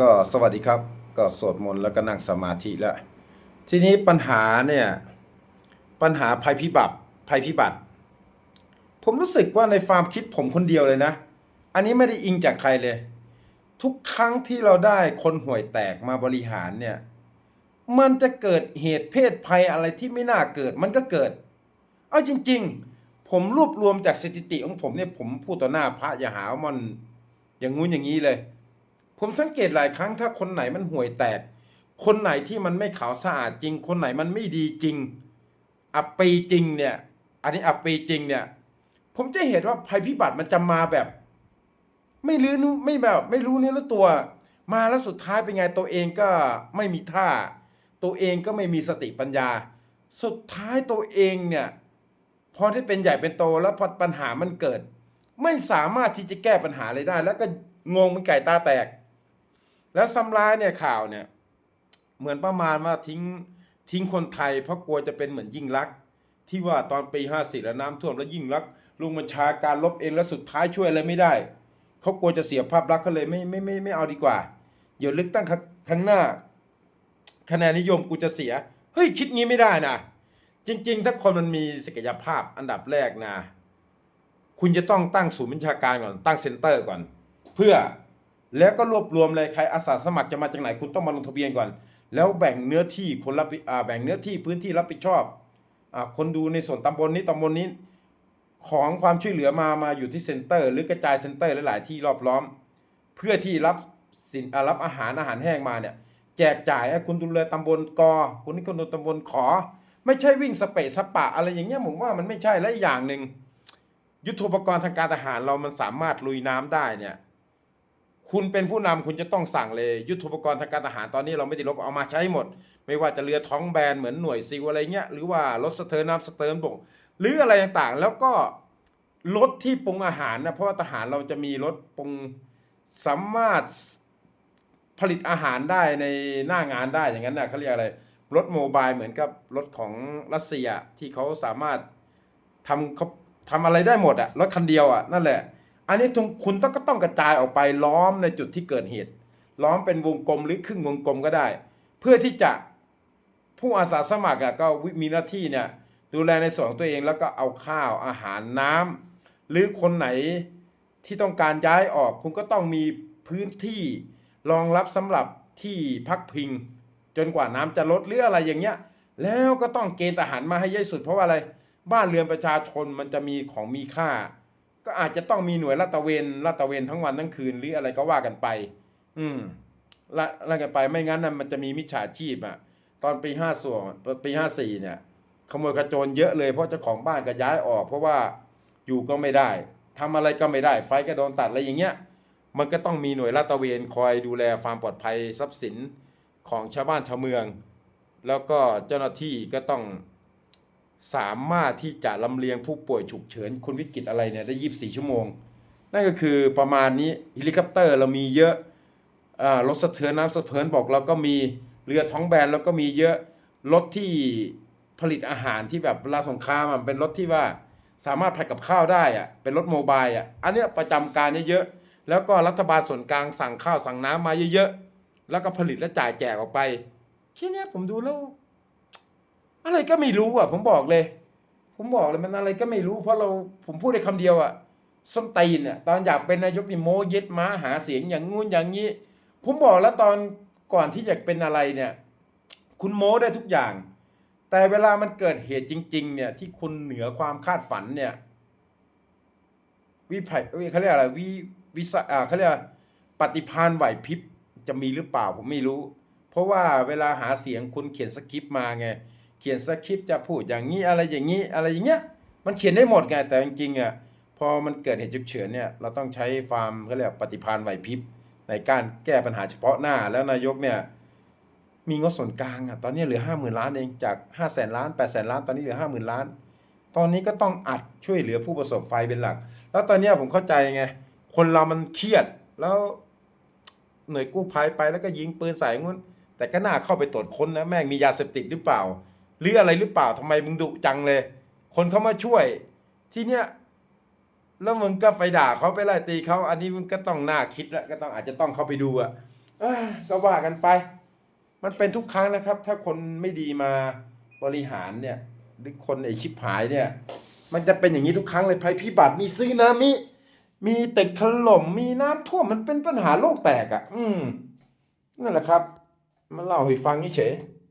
ก็สวัสดีครับ ก็สวดมนต์แล้วก็นั่งสมาธิแล้ว ทีนี้ปัญหาเนี่ย ปัญหาภัยพิบัติภัยพิบัติ ผมรู้สึกว่าในความคิดผมคนเดียวเลยนะ อันนี้ไม่ได้อิงจากใครเลย ทุกครั้งที่เราได้คนห่วยแตกมาบริหารเนี่ย มันจะเกิดเหตุเพศภัยอะไรที่ไม่น่าเกิดมันก็เกิด เอาจริง ๆ ผมรวบรวมจากสถิติของผมเนี่ยผมพูดต่อหน้าพระอย่าหาว่ามันอย่างงู้นอย่างนี้เลย ผมสังเกตหลายครั้งถ้าคนไหนมันห่วยแตก คนไหนที่มันไม่ขาวสะอาดจริง คนไหนมันไม่ดีจริง อับปีจริงเนี่ย อันนี้อับปีจริงเนี่ย ผมจะเห็นว่าภัยพิบัติมันจะมาแบบ ไม่รู้นุไม่แบบ ไม่รู้เนื้อรู้ตัว มาแล้วสุดท้ายเป็นไงตัวเองก็ไม่มีท่า ตัวเองก็ไม่มีสติปัญญา สุดท้ายตัวเองเนี่ยพอที่เป็นใหญ่เป็นโตแล้วพอปัญหามันเกิด ไม่สามารถที่จะแก้ปัญหาเลยได้ แล้วก็งงเป็นไก่ตาแตก แล้วซ้ำร้ายเนี่ยข่าวเนี่ย เหมือนประมาณว่าทิ้งทิ้งคนไทยเพราะกลัวจะเป็นเหมือนยิ่งรัก ที่ว่าตอนปีห้าสี่แล้วน้ำท่วมแล้วยิ่งรักลุงบัญชาการลบเองแล้วสุดท้ายช่วยอะไรไม่ได้เขากลัวจะเสียภาพลักษณ์เขาเลยไม่ไม่ไม่ไม่เอาดีกว่า เดี๋ยวลึกตั้งข้งหน้าคะแนนนิยมกูจะเสีย เฮ้ยคิดงี้ไม่ได้นะ จริง ๆ ถ้าคนมันมีศักยภาพอันดับแรกนะ คุณจะต้องตั้งศูนย์บัญชาการก่อนตั้งเซ็นเตอร์ก่อน เพื่อ แล้วก็รวบรวมเลยใครอาสาสมัครจะมาจากไหนคุณต้องมาลงทะเบียนก่อน แล้วแบ่งเนื้อที่คนรับแบ่งเนื้อที่พื้นที่รับผิดชอบอคนดูในส่วนตำบลนี้ตำบลนี้ ของความช่วยเหลือมามาอยู่ที่เซ็นเตอร์ หรือกระจายเซ็นเตอร์หลายๆที่รอบล้อม เพื่อที่รับสินรับอาหารอาหารแห้งมาเนี่ยแจกจ่ายให้คุณดูแลตำบลกอคุณนี่คุณดูตำบลขอ ไม่ใช่วิ่งสเปะสปะ อะไรอย่างเงี้ยผมว่ามันไม่ใช่และอีกอย่างหนึ่งยุทธปกรณ์ทางการทหารเรามันสามารถลุยน้ำได้เนี่ย คุณเป็นผู้นำคุณจะต้องสั่งเลยยุทโธปกรณ์ทางการทหารตอนนี้เราไม่ได้ลบเอามาใช้หมด ไม่ว่าจะเรือท้องแบนเหมือนหน่วยซิลอะไรเงี้ยหรือว่ารถสเตอร์น้ำสเตอร์นบกหรืออะไรต่างๆ แล้วก็รถที่ปรุงอาหารนะเพราะว่าทหารเราจะมีรถปรุงสามารถผลิตอาหารได้ในหน้างานได้อย่างนั้นนะเขาเรียกอะไรรถโมบายเหมือนกับรถของรัสเซียที่เขาสามารถทำเขาทำอะไรได้หมดอะรถคันเดียวอะนั่นแหละ อันนี้ทุกคุณต้องก็ต้องกระจายออกไปล้อมในจุดที่เกิดเหตุ ล้อมเป็นวงกลมหรือครึ่งวงกลมก็ได้ เพื่อที่จะผู้อาสาสมัครก็มีหน้าที่เนี่ยดูแลในส่วนของตัวเองแล้วก็เอาข้าวอาหารน้ำหรือคนไหนที่ต้องการย้ายออก คุณก็ต้องมีพื้นที่รองรับสำหรับที่พักพิง จนกว่าน้ำจะลดหรืออะไรอย่างเงี้ย แล้วก็ต้องเกณฑ์ทหารมาให้เยอะสุดเพราะว่าอะไร บ้านเรือนประชาชนมันจะมีของมีค่า ก็อาจจะต้องมีหน่วยลาดตระเวนลาดตระเวนทั้งวันทั้งคืนหรืออะไรก็ว่ากันไป อืมละละกันไปไม่งั้นนะมันจะมีมิจฉาชีพอะตอนปีห้าส่วนปีห้าสี่เนี่ย ขโมยขโจรเยอะเลยเพราะเจ้าของบ้านก็ย้ายออก เพราะว่าอยู่ก็ไม่ได้ทำอะไรก็ไม่ได้ ไฟก็โดนตัดอะไรอย่างเงี้ย มันก็ต้องมีหน่วยลาดตระเวนคอยดูแลความปลอดภัยทรัพย์สินของชาวบ้านชาวเมือง แล้วก็เจ้าหน้าที่ก็ต้อง สามารถที่จะลำเลียงผู้ป่วยฉุกเฉินคนวิกฤตอะไรเนี่ยได้ 24 ชั่วโมง นั่นก็คือประมาณนี้เฮลิคอปเตอร์เรามีเยอะรถสะเทือนน้ำสะเทือนบอกเราก็มีเรือท้องแบนเราก็มีเยอะรถที่ผลิตอาหารที่แบบเวลาสงครามอะเป็นรถที่ว่าสามารถผัดกับข้าวได้อะเป็นรถโมบายอะอันเนี้ยประจำการเยอะๆแล้วก็รัฐบาลส่วนกลางสั่งข้าวสั่งน้ำมาเยอะๆแล้วก็ผลิตและจ่ายแจกออกไปแค่เนี้ยผมดูแล้ว อะไรก็ไม่รู้อะ ผมบอกเลย ผมบอกเลยมันอะไรก็ไม่รู้ เพราะเราผมพูดได้คำเดียวอะส้นตีนเนี่ยตอนอยากเป็นนายกนี่โมเย็ดม้าหาเสียงอย่างงู้นอย่างนี้ ผมบอกแล้วตอนก่อนที่จะเป็นอะไรเนี่ย คุณโมได้ทุกอย่าง แต่เวลามันเกิดเหตุจริง ๆ เนี่ยที่คุณเหนือความคาดฝันเนี่ยวิภัยเขาเรียกอะไรวิวิสอ่าเขาเรียกปฏิพานไหวพริบจะมีหรือเปล่าผมไม่รู้ เพราะว่าเวลาหาเสียงคุณเขียนสคริปต์มาไง เขียนสคริปต์จะพูดอย่างนี้อะไรอย่างนี้อะไรอย่างเงี้ยมันเขียนได้หมดไงแต่จริงๆอะพอมันเกิดเหตุฉุกเฉินเนี่ยเราต้องใช้ความเขาเรียกปฏิภาณไหวพริบในการแก้ปัญหาเฉพาะหน้า แล้วนายกเนี่ยมีงบส่วนกลางอะตอนนี้เหลือห้าหมื่นล้านเองจากห้าแสนล้านแปดแสนล้านตอนนี้เหลือห้าหมื่นล้าน ตอนนี้ก็ต้องอัดช่วยเหลือผู้ประสบไฟเป็นหลัก แล้วตอนนี้ผมเข้าใจไงคนเรามันเครียดแล้วหน่วยกู้ภัยไปแล้วก็ยิงปืนใส่งุ้นแต่ก็น่าเข้าไปตรวจค้นนะแม่งมียาเสพติดหรือเปล่า หรืออะไรหรือเปล่าทำไมมึงดุจังเลย คนเขามาช่วย ที่เนี้ยแล้วมึงก็ไปด่าเขาไปไล่ตีเขาอันนี้มึงก็ต้องน่าคิดแล้วก็ต้องอาจจะต้องเข้าไปดูอะก็ว่ากันไป มันเป็นทุกครั้งนะครับ ถ้าคนไม่ดีมาบริหารเนี่ย หรือคนไอชิบหายเนี่ย มันจะเป็นอย่างนี้ทุกครั้งเลยภัยพิบัติมีซึนามิมีตึกถล่มมีน้ำท่วมมันเป็นปัญหาโลกแตกอะ่ะ อืมนั่นแหละครับมาเล่าให้ฟังเฉย